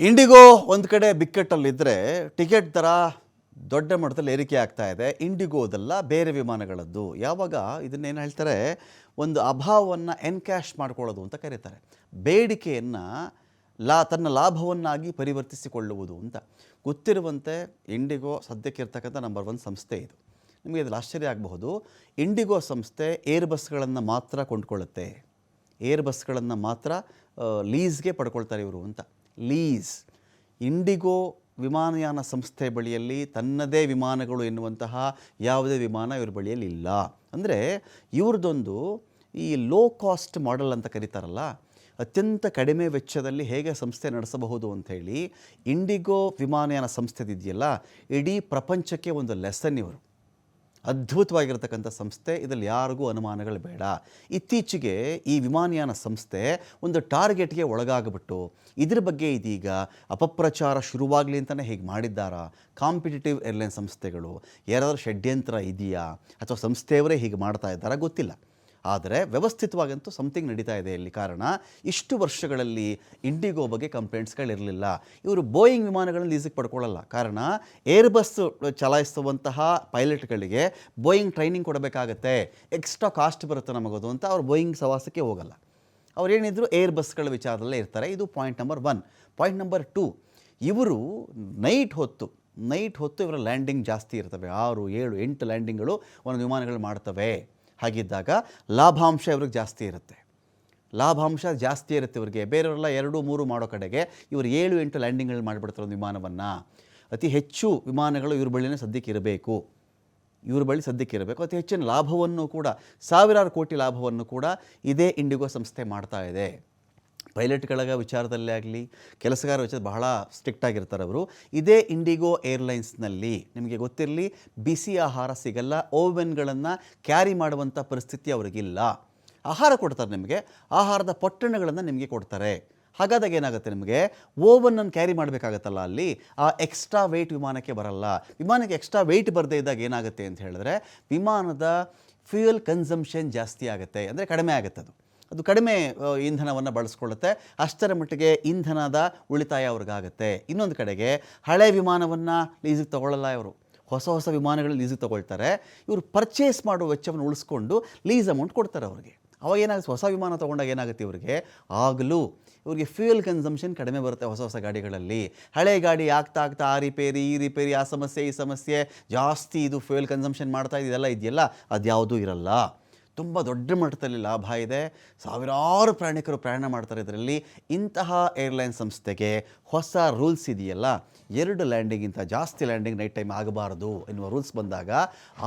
IndiGo ಒಂದು ಕಡೆ ಬಿಕ್ಕಟ್ಟಲ್ಲಿದ್ದರೆ ticket ದರ ದೊಡ್ಡ ಮಟ್ಟದಲ್ಲಿ ಏರಿಕೆ ಆಗ್ತಾ ಇದೆ. ಇಂಡಿಗೋದಲ್ಲ ಬೇರೆ ವಿಮಾನಗಳದ್ದು. ಯಾವಾಗ ಇದನ್ನೇನು ಹೇಳ್ತಾರೆ? ಒಂದು ಅಭಾವವನ್ನು ಎನ್ಕ್ಯಾಶ್ ಮಾಡ್ಕೊಳ್ಳೋದು ಅಂತ ಕರೀತಾರೆ. ಬೇಡಿಕೆಯನ್ನು ಲಾ, ತನ್ನ ಲಾಭವನ್ನಾಗಿ ಪರಿವರ್ತಿಸಿಕೊಳ್ಳುವುದು ಅಂತ. ಗೊತ್ತಿರುವಂತೆ ಇಂಡಿಗೋ ಸದ್ಯಕ್ಕಿರ್ತಕ್ಕಂಥ ನಂಬರ್ ಒನ್ ಸಂಸ್ಥೆ ಇದು. ನಿಮಗೆ ಇದರಲ್ಲಿ ಆಶ್ಚರ್ಯ ಆಗಬಹುದು. ಇಂಡಿಗೋ ಸಂಸ್ಥೆ ಏರ್ ಬಸ್ಗಳನ್ನು ಮಾತ್ರ ಕೊಂಡ್ಕೊಳ್ಳುತ್ತೆ. ಏರ್ ಬಸ್ಗಳನ್ನು ಮಾತ್ರ ಲೀಸ್ಗೆ ಪಡ್ಕೊಳ್ತಾರೆ ಇವರು ಅಂತ. ಲೀಸ್. ಇಂಡಿಗೋ ವಿಮಾನಯಾನ ಸಂಸ್ಥೆ ಬಳಿಯಲ್ಲಿ ತನ್ನದೇ ವಿಮಾನಗಳು ಎನ್ನುವಂತಹ ಯಾವುದೇ ವಿಮಾನ ಇವ್ರ ಬಳಿಯಲ್ಲಿ ಇಲ್ಲ. ಅಂದರೆ ಇವ್ರದ್ದೊಂದು ಈ ಲೋ ಕಾಸ್ಟ್ ಮಾಡೆಲ್ ಅಂತ ಕರೀತಾರಲ್ಲ, ಅತ್ಯಂತ ಕಡಿಮೆ ವೆಚ್ಚದಲ್ಲಿ ಹೇಗೆ ಸಂಸ್ಥೆ ನಡೆಸಬಹುದು ಅಂಥೇಳಿ ಇಂಡಿಗೋ ವಿಮಾನಯಾನ ಸಂಸ್ಥೆದಿದೆಯಲ್ಲ, ಇಡೀ ಪ್ರಪಂಚಕ್ಕೆ ಒಂದು ಲೆಸನ್ ಇವರು. ಅದ್ಭುತವಾಗಿರ್ತಕ್ಕಂಥ ಸಂಸ್ಥೆ, ಇದರಲ್ಲಿ ಯಾರಿಗೂ ಅನುಮಾನಗಳು ಬೇಡ. ಇತ್ತೀಚೆಗೆ ಈ ವಿಮಾನಯಾನ ಸಂಸ್ಥೆ ಒಂದು ಟಾರ್ಗೆಟ್ಗೆ ಒಳಗಾಗ್ಬಿಟ್ಟು, ಇದ್ರ ಬಗ್ಗೆ ಇದೀಗ ಅಪಪ್ರಚಾರ ಶುರುವಾಗಲಿ ಅಂತಲೇ ಹೇಗೆ ಮಾಡಿದ್ದಾರಾ? ಕಾಂಪಿಟೇಟಿವ್ ಏರ್ಲೈನ್ ಸಂಸ್ಥೆಗಳು, ಯಾರಾದರೂ ಷಡ್ಯಂತ್ರ ಇದೆಯಾ? ಅಥವಾ ಸಂಸ್ಥೆಯವರೇ ಹೀಗೆ ಮಾಡ್ತಾ ಇದ್ದಾರಾ? ಗೊತ್ತಿಲ್ಲ. ಆದರೆ ವ್ಯವಸ್ಥಿತವಾಗಂತೂ ಸಮಥಿಂಗ್ ನಡೀತಾ ಇದೆ ಇಲ್ಲಿ. ಕಾರಣ, ಇಷ್ಟು ವರ್ಷಗಳಲ್ಲಿ ಇಂಡಿಗೋ ಬಗ್ಗೆ ಕಂಪ್ಲೇಂಟ್ಸ್ಗಳಿರಲಿಲ್ಲ ಇವರು ಬೋಯಿಂಗ್ ವಿಮಾನಗಳನ್ನು ಲೀಸಿಗೆ ಪಡ್ಕೊಳ್ಳಲ್ಲ. ಕಾರಣ ಏರ್ ಬಸ್ ಚಲಾಯಿಸುವಂತಹ ಪೈಲಟ್ಗಳಿಗೆ ಬೋಯಿಂಗ್ ಟ್ರೈನಿಂಗ್ ಕೊಡಬೇಕಾಗತ್ತೆ. ಎಕ್ಸ್ಟ್ರಾ ಕಾಸ್ಟ್ ಬರುತ್ತೆ ನಮಗದು ಅಂತ ಅವ್ರು ಬೋಯಿಂಗ್ ಸವಾಸಕ್ಕೆ ಹೋಗಲ್ಲ. ಅವ್ರು ಏನಿದ್ರು ಏರ್ ಬಸ್ಗಳ ವಿಚಾರದಲ್ಲೇ ಇರ್ತಾರೆ. ಇದು point number one point number two ಇವರು ನೈಟ್ ಹೊತ್ತು ನೈಟ್ ಹೊತ್ತು ಇವರ ಲ್ಯಾಂಡಿಂಗ್ ಜಾಸ್ತಿ ಇರ್ತವೆ. ಆರು, ಏಳು, ಎಂಟು ಲ್ಯಾಂಡಿಂಗ್ಗಳು ಒಂದು ವಿಮಾನಗಳು ಮಾಡ್ತವೆ. ಹಾಗಿದ್ದಾಗ ಲಾಭಾಂಶ ಇವ್ರಿಗೆ ಜಾಸ್ತಿ ಇರುತ್ತೆ. ಲಾಭಾಂಶ ಜಾಸ್ತಿ ಇರುತ್ತೆ ಇವರಿಗೆ. ಬೇರೆಯವರೆಲ್ಲ ಎರಡು, ಮೂರು ಮಾಡೋ ಕಡೆಗೆ ಇವರು ಏಳು, ಎಂಟು ಲ್ಯಾಂಡಿಂಗ್ಗಳು ಮಾಡಿಬಿಡ್ತಾರೆ ಒಂದು ವಿಮಾನವನ್ನು. ಅತಿ ಹೆಚ್ಚು ವಿಮಾನಗಳು ಇವ್ರ ಬಳಿನೇ ಸದ್ಯಕ್ಕೆ ಇರಬೇಕು. ಇವ್ರ ಬಳಿ ಸದ್ಯಕ್ಕೆ ಇರಬೇಕು. ಅತಿ ಹೆಚ್ಚಿನ ಲಾಭವನ್ನು ಕೂಡ, ಸಾವಿರಾರು ಕೋಟಿ ಲಾಭವನ್ನು ಕೂಡ ಇದೇ ಇಂಡಿಗೋ ಸಂಸ್ಥೆ ಮಾಡ್ತಾ ಇದೆ. ಪೈಲಟ್ಗಳ ವಿಚಾರದಲ್ಲೇ ಆಗಲಿ, ಕೆಲಸಗಾರ ವಿಚಾರ ಬಹಳ ಸ್ಟ್ರಿಕ್ಟ್ ಆಗಿರ್ತಾರೆ ಅವರು. ಇದೇ ಇಂಡಿಗೋ ಏರ್ಲೈನ್ಸ್ನಲ್ಲಿ ನಿಮಗೆ ಗೊತ್ತಿರಲಿ, ಬಿಸಿ ಆಹಾರ ಸಿಗಲ್ಲ ಓವೆನ್ಗಳನ್ನು ಕ್ಯಾರಿ ಮಾಡುವಂಥ ಪರಿಸ್ಥಿತಿ ಅವರಿಗಿಲ್ಲ. ಆಹಾರ ಕೊಡ್ತಾರೆ ನಿಮಗೆ, ಆಹಾರದ ಪೊಟ್ಟಣಗಳನ್ನು ನಿಮಗೆ ಕೊಡ್ತಾರೆ. ಹಾಗಾದಾಗ ಏನಾಗುತ್ತೆ ನಿಮಗೆ ಓವನ್ನನ್ನು ಕ್ಯಾರಿ ಮಾಡಬೇಕಾಗತ್ತಲ್ಲ ಅಲ್ಲಿ, ಆ ಎಕ್ಸ್ಟ್ರಾ ವೆಯ್ಟ್ ವಿಮಾನಕ್ಕೆ ಬರಲ್ಲ. ವಿಮಾನಕ್ಕೆ ಎಕ್ಸ್ಟ್ರಾ ವೆಯ್ಟ್ ಬರದೇ ಇದ್ದಾಗ ಏನಾಗುತ್ತೆ ಅಂತ ಹೇಳಿದ್ರೆ, ವಿಮಾನದ ಫ್ಯೂಯಲ್ ಕನ್ಸಂಪ್ಷನ್ ಜಾಸ್ತಿ ಆಗುತ್ತೆ, ಅಂದರೆ ಕಡಿಮೆ ಆಗುತ್ತೆ ಅದು. ಅದು ಕಡಿಮೆ ಇಂಧನವನ್ನು ಬಳಸ್ಕೊಳ್ಳುತ್ತೆ. ಅಷ್ಟರ ಮಟ್ಟಿಗೆ ಇಂಧನದ ಉಳಿತಾಯ ಅವ್ರಿಗಾಗುತ್ತೆ. ಇನ್ನೊಂದು ಕಡೆಗೆ ಹಳೆ ವಿಮಾನವನ್ನು ಲೀಸಿಗೆ ತಗೊಳ್ಳಲ್ಲ ಇವರು. ಹೊಸ ಹೊಸ ವಿಮಾನಗಳು ಲೀಸಿಗೆ ತೊಗೊಳ್ತಾರೆ. ಇವರು ಪರ್ಚೇಸ್ ಮಾಡುವ ವೆಚ್ಚವನ್ನು ಉಳಿಸ್ಕೊಂಡು ಲೀಸ್ ಅಮೌಂಟ್ ಕೊಡ್ತಾರೆ ಅವ್ರಿಗೆ. ಅವಾಗ ಏನಾಗುತ್ತೆ? ಹೊಸ ವಿಮಾನ ತೊಗೊಂಡಾಗ ಏನಾಗುತ್ತೆ ಇವರಿಗೆ? ಆಗಲೂ ಇವರಿಗೆ ಫ್ಯೂಯಲ್ ಕನ್ಸಂಪ್ಷನ್ ಕಡಿಮೆ ಬರುತ್ತೆ ಹೊಸ ಹೊಸ ಗಾಡಿಗಳಲ್ಲಿ. ಹಳೆ ಗಾಡಿ ಆಗ್ತಾ ಆಗ್ತಾ ಆ ರಿಪೇರಿ ಈ ರಿಪೇರಿ ಆ ಸಮಸ್ಯೆ, ಈ ಸಮಸ್ಯೆ ಜಾಸ್ತಿ ಇದು ಫ್ಯೂಯಲ್ ಕನ್ಸಂಪ್ಷನ್ ಮಾಡ್ತಾ ಇದೆಲ್ಲ ಇದೆಯಲ್ಲ? ಅದು ಯಾವುದೂ ಇರಲ್ಲ. ತುಂಬ ದೊಡ್ಡ ಮಟ್ಟದಲ್ಲಿ ಲಾಭ ಇದೆ. ಸಾವಿರಾರು ಪ್ರಯಾಣಿಕರು ಪ್ರಯಾಣ ಮಾಡ್ತಾರೆ ಇದರಲ್ಲಿ. ಇಂತಹ ಏರ್ಲೈನ್ ಸಂಸ್ಥೆಗೆ ಹೊಸ ರೂಲ್ಸ್ ಇದೆಯಲ್ಲ? ಎರಡು ಲ್ಯಾಂಡಿಂಗಿಂತ ಜಾಸ್ತಿ ಲ್ಯಾಂಡಿಂಗ್ ನೈಟ್ ಟೈಮ್ ಆಗಬಾರದು ಎನ್ನುವ ರೂಲ್ಸ್ ಬಂದಾಗ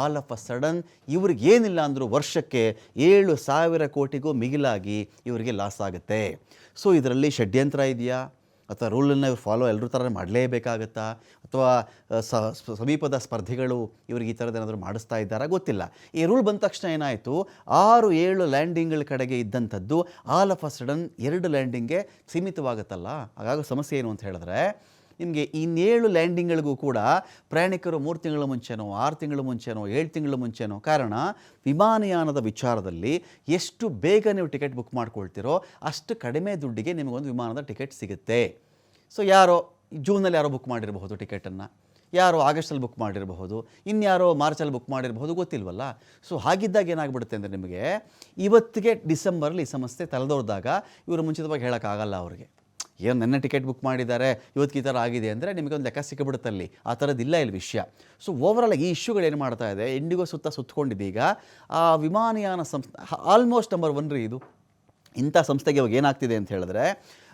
ಆಲ್ ಆಫ್ ಅ ಸಡನ್ ಇವ್ರಿಗೆ ಏನಿಲ್ಲ ಅಂದರೂ ವರ್ಷಕ್ಕೆ ಏಳು ಸಾವಿರ ಕೋಟಿಗೂ ಮಿಗಿಲಾಗಿ ಇವರಿಗೆ ಲಾಸ್ ಆಗುತ್ತೆ. ಸೊ ಇದರಲ್ಲಿ ಷಡ್ಯಂತ್ರ ಇದೆಯಾ? ಅಥವಾ ರೂಲನ್ನು ಇವ್ರು ಫಾಲೋ ಎಲ್ಲರೂ ಥರ ಮಾಡಲೇಬೇಕಾಗತ್ತಾ? ಅಥವಾ ಸಮೀಪದ ಸ್ಪರ್ಧಿಗಳು ಇವ್ರಿಗೆ ಈ ಥರದ್ದು ಏನಾದರೂ ಮಾಡಿಸ್ತಾ ಇದ್ದಾರಾ? ಗೊತ್ತಿಲ್ಲ. ಈ ರೂಲ್ ಬಂದ ತಕ್ಷಣ ಏನಾಯಿತು? ಆರು, ಏಳು ಲ್ಯಾಂಡಿಂಗ್ಗಳ ಕಡೆಗೆ ಇದ್ದಂಥದ್ದು, ಆಲ್ ಆಫ್ ಅ ಸಡನ್ ಎರಡು ಲ್ಯಾಂಡಿಂಗ್ಗೆ ಸೀಮಿತವಾಗುತ್ತಲ್ಲ? ಹಾಗಾಗಿ ಸಮಸ್ಯೆ ಏನು ಅಂತ ಹೇಳಿದ್ರೆ ನಿಮಗೆ ಇನ್ನೇಳು ಲ್ಯಾಂಡಿಂಗ್ಗಳಿಗೂ ಕೂಡ ಪ್ರಯಾಣಿಕರು ಮೂರು ತಿಂಗಳ ಮುಂಚೆನೋ, ಆರು ತಿಂಗಳ ಮುಂಚೆನೋ, ಏಳು ತಿಂಗಳ ಮುಂಚೆನೋ, ಕಾರಣ ವಿಮಾನಯಾನದ ವಿಚಾರದಲ್ಲಿ ಎಷ್ಟು ಬೇಗ ನೀವು ಟಿಕೆಟ್ ಬುಕ್ ಮಾಡ್ಕೊಳ್ತೀರೋ ಅಷ್ಟು ಕಡಿಮೆ ದುಡ್ಡಿಗೆ ನಿಮಗೊಂದು ವಿಮಾನದ ಟಿಕೆಟ್ ಸಿಗುತ್ತೆ. ಸೊ, ಯಾರೋ ಜೂನಲ್ಲಿ ಯಾರೋ ಬುಕ್ ಮಾಡಿರಬಹುದು ಟಿಕೆಟನ್ನು, ಯಾರೋ ಆಗಸ್ಟಲ್ಲಿ ಬುಕ್ ಮಾಡಿರಬಹುದು, ಇನ್ಯಾರೋ ಮಾರ್ಚಲ್ಲಿ ಬುಕ್ ಮಾಡಿರಬಹುದು, ಗೊತ್ತಿಲ್ವಲ್ಲ? ಸೊ, ಹಾಗಿದ್ದಾಗ ಏನಾಗ್ಬಿಡುತ್ತೆ ಅಂದರೆ ನಿಮಗೆ, ಇವತ್ತಿಗೆ ಡಿಸೆಂಬರಲ್ಲಿ ಈ ಸಮಸ್ಯೆ ತಲೆದೋರಿದಾಗ ಇವರು ಮುಂಚಿತವಾಗಿ ಹೇಳೋಕ್ಕಾಗಲ್ಲ ಅವ್ರಿಗೆ. ಏನು ನನ್ನ ಟಿಕೆಟ್ ಬುಕ್ ಮಾಡಿದ್ದಾರೆ, ಇವತ್ತಿಗೆ ಈ ಥರ ಆಗಿದೆ ಅಂದರೆ ನಿಮಗೆ ಒಂದು ಲೆಕ್ಕ ಸಿಕ್ಕಿಬಿಡುತ್ತೆ ಅಲ್ಲಿ ಆ ಥರದ್ದಿಲ್ಲ ಇಲ್ಲಿ ವಿಷಯ. ಸೊ ಓವರಾಲ್ ಈ ಇಶ್ಯೂಗಳು ಏನು ಮಾಡ್ತಾ ಇದೆ? ಇಂಡಿಗೋ ಸುತ್ತ ಸುತ್ತಕೊಂಡಿದೆ ಈಗ. ಆ ವಿಮಾನಯಾನ ಸಂಸ್ಥೆ ಆಲ್ಮೋಸ್ಟ್ ನಂಬರ್ ಒನ್ ರೀ ಇದು. ಇಂಥ ಸಂಸ್ಥೆಗೆ ಇವಾಗ ಏನಾಗ್ತಿದೆ ಅಂತ ಹೇಳಿದ್ರೆ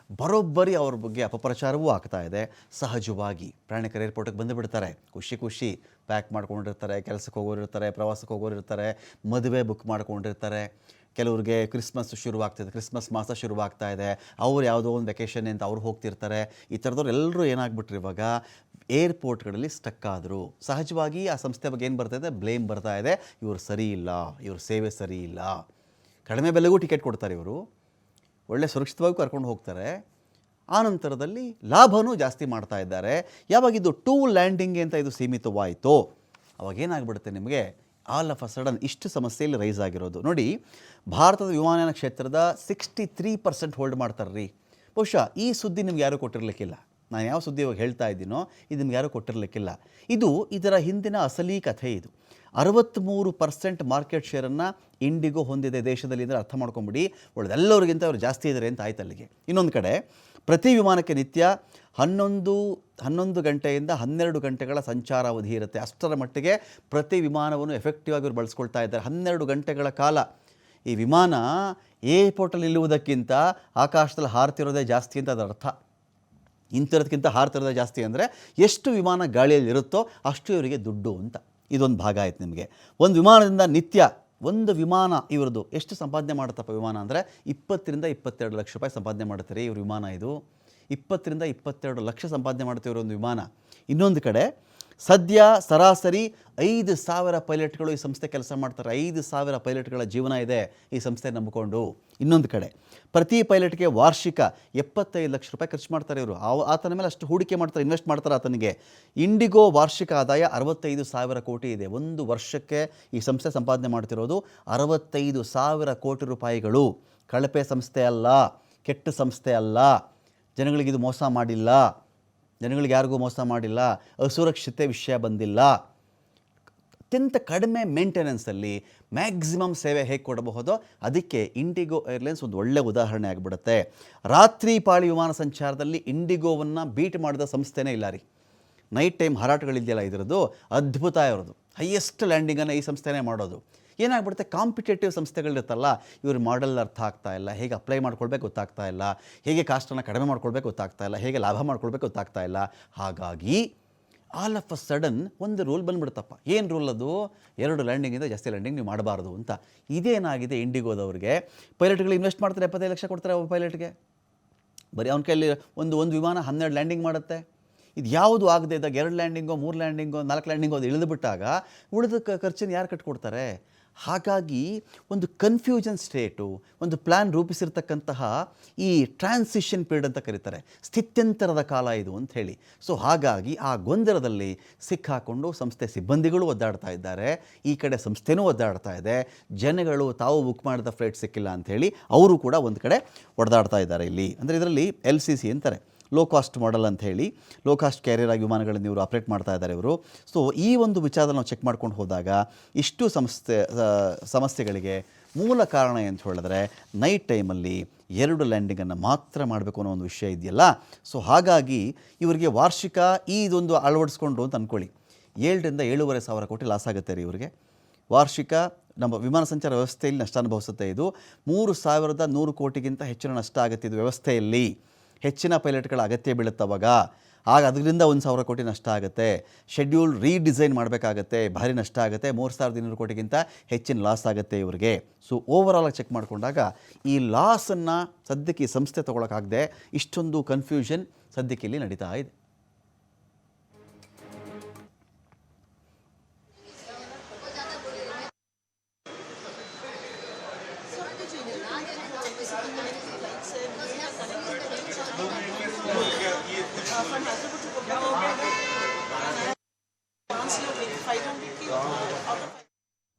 ಬರೋಬ್ಬರಿ ಅವ್ರ ಬಗ್ಗೆ ಅಪಪ್ರಚಾರವೂ ಆಗ್ತಾ ಇದೆ. ಸಹಜವಾಗಿ ಪ್ರಯಾಣಿಕರು ಏರ್ಪೋರ್ಟಿಗೆ ಬಂದು ಬಿಡ್ತಾರೆ ಖುಷಿ ಖುಷಿ ಪ್ಯಾಕ್ ಮಾಡ್ಕೊಂಡಿರ್ತಾರೆ, ಕೆಲಸಕ್ಕೆ ಹೋಗೋರಿರ್ತಾರೆ, ಪ್ರವಾಸಕ್ಕೆ ಹೋಗೋರಿರ್ತಾರೆ, ಮದುವೆ ಬುಕ್ ಮಾಡ್ಕೊಂಡಿರ್ತಾರೆ. ಕೆಲವ್ರಿಗೆ ಕ್ರಿಸ್ಮಸ್ ಶುರುವಾಗ್ತಿದೆ ಕ್ರಿಸ್ಮಸ್ ಮಾಸ ಶುರುವಾಗ್ತಾ ಇದೆ. ಅವ್ರು ಯಾವುದೋ ಒಂದು ವೆಕೇಷನ್ ಅಂತ ಅವ್ರು ಹೋಗ್ತಿರ್ತಾರೆ. ಈ ಥರದವ್ರು ಎಲ್ಲರೂ ಏನಾಗ್ಬಿಟ್ರು ಇವಾಗ ಏರ್ಪೋರ್ಟ್ಗಳಲ್ಲಿ ಸ್ಟಕ್ ಆದರು. ಸಹಜವಾಗಿ ಆ ಸಂಸ್ಥೆ ಬಗ್ಗೆ ಏನು ಬರ್ತಾ ಇದೆ? ಬ್ಲೇಮ್ ಬರ್ತಾ ಇದೆ. ಇವರು ಸರಿ ಇಲ್ಲ, ಇವ್ರ ಸೇವೆ ಸರಿ ಇಲ್ಲ. ಕಡಿಮೆ ಬೆಲೆಗೂ ಟಿಕೆಟ್ ಕೊಡ್ತಾರೆ ಇವರು. ಒಳ್ಳೆ ಸುರಕ್ಷಿತವಾಗಿ ಕರ್ಕೊಂಡು ಹೋಗ್ತಾರೆ. ಆ ನಂತರದಲ್ಲಿ ಲಾಭನೂ ಜಾಸ್ತಿ ಮಾಡ್ತಾ ಇದ್ದಾರೆ. ಯಾವಾಗ ಇದು ಟೂ ಲ್ಯಾಂಡಿಂಗ್ ಅಂತ ಇದು ಸೀಮಿತವಾಯಿತು, ಅವಾಗ ಏನಾಗ್ಬಿಡುತ್ತೆ ನಿಮಗೆ? ಆಲ್ ಆಫ್ ಅ ಸಡನ್ ಇಷ್ಟು ಸಮಸ್ಯೆಯಲ್ಲಿ ರೈಸ್ ಆಗಿರೋದು. ನೋಡಿ, ಭಾರತದ ವಿಮಾನಯಾನ ಕ್ಷೇತ್ರದ ಸಿಕ್ಸ್ಟಿ ತ್ರೀ ಪರ್ಸೆಂಟ್ ಹೋಲ್ಡ್ ಮಾಡ್ತಾರೆ ರೀ ಬಹುಶಃ ಈ ಸುದ್ದಿ ನಿಮ್ಗೆ ಯಾರೂ ಕೊಟ್ಟಿರಲಿಕ್ಕಿಲ್ಲ. ನಾನು ಯಾವ ಸುದ್ದಿ ಇವಾಗ ಹೇಳ್ತಾ ಇದ್ದೀನೋ, ಇದು ನಿಮ್ಗೆ ಯಾರೂ ಕೊಟ್ಟಿರಲಿಕ್ಕಿಲ್ಲ. ಇದು ಇದರ ಹಿಂದಿನ ಅಸಲಿ ಕಥೆ ಇದು. ಅರವತ್ತ್ಮೂರು ಪರ್ಸೆಂಟ್ ಮಾರ್ಕೆಟ್ ಶೇರನ್ನು ಇಂಡಿಗೋ ಹೊಂದಿದೆ ದೇಶದಲ್ಲಿ ಅಂದರೆ ಅರ್ಥ ಮಾಡ್ಕೊಂಬಿಡಿ. ಒಳ್ಳೆದೆಲ್ಲರಿಗಿಂತ ಅವರು ಜಾಸ್ತಿ ಇದ್ದಾರೆ ಅಂತ ಆಯ್ತು ಅಲ್ಲಿಗೆ. ಇನ್ನೊಂದು ಕಡೆ, ಪ್ರತಿ ವಿಮಾನಕ್ಕೆ ನಿತ್ಯ ಹನ್ನೊಂದು ಹನ್ನೊಂದು ಗಂಟೆಯಿಂದ ಹನ್ನೆರಡು ಗಂಟೆಗಳ ಸಂಚಾರ ಅವಧಿ ಇರುತ್ತೆ. ಅಷ್ಟರ ಮಟ್ಟಿಗೆ ಪ್ರತಿ ವಿಮಾನವನ್ನು ಎಫೆಕ್ಟಿವ್ ಆಗಿ ಅವರು ಬಳಸ್ಕೊಳ್ತಾ ಇದ್ದಾರೆ. ಹನ್ನೆರಡು ಗಂಟೆಗಳ ಕಾಲ. ಈ ವಿಮಾನ ಏರ್ಪೋರ್ಟಲ್ಲಿ ನಿಲ್ಲುವುದಕ್ಕಿಂತ ಆಕಾಶದಲ್ಲಿ ಹಾರ್ತಿರೋದೇ ಜಾಸ್ತಿ ಅಂತ ಅದರ ಅರ್ಥ. ಇಂತಿರೋದಕ್ಕಿಂತ ಹಾರ್ತಿರೋದೇ ಜಾಸ್ತಿ ಅಂದರೆ ಎಷ್ಟು ವಿಮಾನ ಗಾಳಿಯಲ್ಲಿ ಇರುತ್ತೋ ಅಷ್ಟು ಇವರಿಗೆ ದುಡ್ಡು ಅಂತ. ಇದೊಂದು ಭಾಗ ಆಯ್ತು ನಿಮಗೆ. ಒಂದು ವಿಮಾನದಿಂದ ನಿತ್ಯ, ಒಂದು ವಿಮಾನ ಇವ್ರದ್ದು ಎಷ್ಟು ಸಂಪಾದನೆ ಮಾಡುತ್ತಪ್ಪ ವಿಮಾನ ಅಂದರೆ ಇಪ್ಪತ್ತರಿಂದ ಇಪ್ಪತ್ತೆರಡು ಲಕ್ಷ ರೂಪಾಯಿ ಸಂಪಾದನೆ ಮಾಡುತ್ತಾರೆ ಇವ್ರ ವಿಮಾನ ಇದು. ಇಪ್ಪತ್ತರಿಂದ ಇಪ್ಪತ್ತೆರಡು ಲಕ್ಷ ಸಂಪಾದನೆ ಮಾಡ್ತೀವಿ ಇವರೊಂದು ವಿಮಾನ. ಇನ್ನೊಂದು ಕಡೆ ಸದ್ಯ ಸರಾಸರಿ ಐದು ಸಾವಿರ ಪೈಲಟ್ಗಳು ಈ ಸಂಸ್ಥೆ ಕೆಲಸ ಮಾಡ್ತಾರೆ. ಐದು ಸಾವಿರ ಪೈಲಟ್ಗಳ ಜೀವನ ಇದೆ ಈ ಸಂಸ್ಥೆ ನಂಬಿಕೊಂಡು. ಇನ್ನೊಂದು ಕಡೆ, ಪ್ರತಿ ಪೈಲಟ್ಗೆ ವಾರ್ಷಿಕ ಎಪ್ಪತ್ತೈದು ಲಕ್ಷ ರೂಪಾಯಿ ಖರ್ಚು ಮಾಡ್ತಾರೆ ಇವರು. ಆತನ ಮೇಲೆ ಅಷ್ಟು ಹೂಡಿಕೆ ಮಾಡ್ತಾರೆ, ಇನ್ವೆಸ್ಟ್ ಮಾಡ್ತಾರೆ ಆತನಿಗೆ. ಇಂಡಿಗೋ ವಾರ್ಷಿಕ ಆದಾಯ ಅರವತ್ತೈದು ಸಾವಿರ ಕೋಟಿ ಇದೆ. ಒಂದು ವರ್ಷಕ್ಕೆ ಈ ಸಂಸ್ಥೆ ಸಂಪಾದನೆ ಮಾಡ್ತಿರೋದು ಅರವತ್ತೈದು ಸಾವಿರ ಕೋಟಿ ರೂಪಾಯಿಗಳು. ಕಳಪೆ ಸಂಸ್ಥೆ ಅಲ್ಲ, ಕೆಟ್ಟ ಸಂಸ್ಥೆ ಅಲ್ಲ. ಜನಗಳಿಗೆ ಇದು ಮೋಸ ಮಾಡಿಲ್ಲ. ಜನಗಳಿಗೆ ಯಾರಿಗೂ ಮೋಸ ಮಾಡಿಲ್ಲ, ಅಸುರಕ್ಷತೆ ವಿಷಯ ಬಂದಿಲ್ಲ. ಅತ್ಯಂತ ಕಡಿಮೆ ಮೇಂಟೆನೆನ್ಸಲ್ಲಿ ಮ್ಯಾಕ್ಸಿಮಮ್ ಸೇವೆ ಹೇಗೆ ಕೊಡಬಹುದೋ ಅದಕ್ಕೆ ಇಂಡಿಗೋ ಏರ್ಲೈನ್ಸ್ ಒಂದು ಒಳ್ಳೆಯ ಉದಾಹರಣೆ ಆಗಿಬಿಡುತ್ತೆ. ರಾತ್ರಿ ಪಾಳಿ ವಿಮಾನ ಸಂಚಾರದಲ್ಲಿ ಇಂಡಿಗೋವನ್ನು ಬೀಟ್ ಮಾಡಿದ ಸಂಸ್ಥೆನೇ ಇಲ್ಲ ರೀ. ನೈಟ್ ಟೈಮ್ ಹಾರಾಟಗಳಿದೆಯಲ್ಲ ಇದರದ್ದು, ಅದ್ಭುತ ಇರೋದು. ಹೈಯೆಸ್ಟ್ ಲ್ಯಾಂಡಿಂಗನ್ನು ಈ ಸಂಸ್ಥೆನೇ ಮಾಡೋದು. ಏನಾಗ್ಬಿಡುತ್ತೆ? ಕಾಂಪಿಟೇಟಿವ್ ಸಂಸ್ಥೆಗಳಿರುತ್ತಲ್ಲ, ಇವ್ರ ಮಾಡೆಲ್ ಅರ್ಥ ಆಗ್ತಾ ಇಲ್ಲ. ಹೇಗೆ ಅಪ್ಲೈ ಮಾಡ್ಕೊಳ್ಬೇಕು ಗೊತ್ತಾಗ್ತಾ ಇಲ್ಲ. ಹೇಗೆ ಕಾಸ್ಟನ್ನು ಕಡಿಮೆ ಮಾಡ್ಕೊಳ್ಬೇಕು ಗೊತ್ತಾಗ್ತಾ ಇಲ್ಲ. ಹೇಗೆ ಲಾಭ ಮಾಡ್ಕೊಳ್ಬೇಕು ಗೊತ್ತಾಗ್ತಾ ಇಲ್ಲ. ಹಾಗಾಗಿ ಆಲ್ ಆಫ್ ಅ ಸಡನ್ ಒಂದು ರೂಲ್ ಬಂದ್ಬಿಡ್ತಪ್ಪ ಏನು ರೂಲ್ ಅದು? ಎರಡು ಲ್ಯಾಂಡಿಂಗಿಂದ ಜಾಸ್ತಿ ಲ್ಯಾಂಡಿಂಗ್ ನೀವು ಮಾಡಬಾರ್ದು ಅಂತ. ಇದೇನಾಗಿದೆ ಇಂಡಿಗೋದವ್ರಿಗೆ ಪೈಲಟ್ಗಳು ಇನ್ವೆಸ್ಟ್ ಮಾಡ್ತಾರೆ ಎಪ್ಪತ್ತೈದು ಲಕ್ಷ ಕೊಡ್ತಾರೆ ಒಬ್ಬ ಪೈಲಟ್ಗೆ. ಬರೀ ಅವ್ನ ಕೈಯಲ್ಲಿ ಒಂದು ಒಂದು ವಿಮಾನ ಹನ್ನೆರಡು ಲ್ಯಾಂಡಿಂಗ್ ಮಾಡುತ್ತೆ. ಇದು ಯಾವುದು ಆಗದೆ ಇದ್ದಾಗ ಎರಡು ಲ್ಯಾಂಡಿಂಗೋ, ಮೂರು ಲ್ಯಾಂಡಿಂಗೋ, ನಾಲ್ಕು ಲ್ಯಾಂಡಿಂಗೋ ಅದು ಇಳಿದು ಬಿಟ್ಟಾಗ ಉಳಿದ ಖರ್ಚನ್ನು ಯಾರು ಕಟ್ಕೊಡ್ತಾರೆ? ಹಾಗಾಗಿ ಒಂದು ಕನ್ಫ್ಯೂಷನ್ ಸ್ಟೇಟು ಒಂದು ಪ್ಲ್ಯಾನ್ ರೂಪಿಸಿರ್ತಕ್ಕಂತಹ ಈ ಟ್ರಾನ್ಸಿಷನ್ ಪೀರಿಯಡ್ ಅಂತ ಕರೀತಾರೆ. ಸ್ಥಿತ್ಯಂತರದ ಕಾಲ ಇದು ಅಂತ ಹೇಳಿ. ಸೊ ಹಾಗಾಗಿ ಆ ಗೊಂದಲದಲ್ಲಿ ಸಿಕ್ಕಾಕೊಂಡು ಸಂಸ್ಥೆ ಸಿಬ್ಬಂದಿಗಳು ಒದ್ದಾಡ್ತಾ ಇದ್ದಾರೆ. ಈ ಕಡೆ ಸಂಸ್ಥೆನೂ ಒದ್ದಾಡ್ತಾ ಇದೆ. ಜನಗಳು ತಾವು ಬುಕ್ ಮಾಡಿದ ಫ್ಲೈಟ್ ಸಿಕ್ಕಿಲ್ಲ ಅಂಥೇಳಿ ಅವರು ಕೂಡ ಒಂದು ಕಡೆ ಒಡೆದಾಡ್ತಾ ಇದ್ದಾರೆ ಇಲ್ಲಿ. ಅಂದರೆ ಇದರಲ್ಲಿ ಎಲ್ ಸಿ ಸಿ ಅಂತಾರೆ. ಲೋ ಕಾಸ್ಟ್ ಮಾಡೆಲ್ ಅಂತ ಹೇಳಿ ಲೋ ಕಾಸ್ಟ್ ಕ್ಯಾರಿಯರ್ ಆಗಿ ವಿಮಾನಗಳನ್ನು ಇವರು ಆಪ್ರೇಟ್ ಮಾಡ್ತಾ ಇದ್ದಾರೆ ಇವರು. ಸೊ ಈ ಒಂದು ವಿಚಾರದಲ್ಲಿ ನಾವು ಚೆಕ್ ಮಾಡ್ಕೊಂಡು ಹೋದಾಗ ಇಷ್ಟು ಸಂಸ್ಥೆ ಸಮಸ್ಯೆಗಳಿಗೆ ಮೂಲ ಕಾರಣ ಅಂತ ಹೇಳಿದ್ರೆ ನೈಟ್ ಟೈಮಲ್ಲಿ ಎರಡು ಲ್ಯಾಂಡಿಂಗನ್ನು ಮಾತ್ರ ಮಾಡಬೇಕು ಅನ್ನೋ ಒಂದು ವಿಷಯ ಇದೆಯಲ್ಲ. ಸೊ ಹಾಗಾಗಿ ಇವರಿಗೆ ವಾರ್ಷಿಕ ಈ ಇದೊಂದು ಅಳವಡಿಸ್ಕೊಂಡು ಅಂತ ಅಂದ್ಕೊಳ್ಳಿ ಏಳರಿಂದ ಏಳುವರೆ ಸಾವಿರ ಕೋಟಿ ಲಾಸ್ ಆಗುತ್ತೆ ರೀ ಇವರಿಗೆ. ವಾರ್ಷಿಕ ನಮ್ಮ ವಿಮಾನ ಸಂಚಾರ ವ್ಯವಸ್ಥೆಯಲ್ಲಿ ನಷ್ಟ ಅನುಭವಿಸುತ್ತೆ ಇದು. ಮೂರು ಸಾವಿರದ ನೂರು ಕೋಟಿಗಿಂತ ಹೆಚ್ಚಿನ ನಷ್ಟ ಆಗುತ್ತೆ ಇದು ವ್ಯವಸ್ಥೆಯಲ್ಲಿ. ಹೆಚ್ಚಿನ ಪೈಲಟ್ಗಳ ಅಗತ್ಯ ಬೀಳುತ್ತವಾಗ ಆಗ ಅದರಿಂದ ಒಂದು ಸಾವಿರ ಕೋಟಿ ನಷ್ಟ ಆಗುತ್ತೆ. ಶೆಡ್ಯೂಲ್ ರೀಡಿಸೈನ್ ಮಾಡಬೇಕಾಗತ್ತೆ. ಭಾರಿ ನಷ್ಟ ಆಗುತ್ತೆ. ಮೂರು ಸಾವಿರದ ಇನ್ನೂರು ಕೋಟಿಗಿಂತ ಹೆಚ್ಚಿನ ಲಾಸ್ ಆಗುತ್ತೆ ಇವರಿಗೆ. ಸೊ ಓವರಾಲ್ ಚೆಕ್ ಮಾಡಿಕೊಂಡಾಗ ಈ ಲಾಸನ್ನು ಸದ್ಯಕ್ಕೆ ಈ ಸಂಸ್ಥೆ ತೊಗೊಳಕ್ಕಾಗದೆ ಇಷ್ಟೊಂದು ಕನ್ಫ್ಯೂಷನ್ ಸದ್ಯಕ್ಕೆ ಇಲ್ಲಿ ನಡೀತಾ ಇದೆ. 这个这不够啊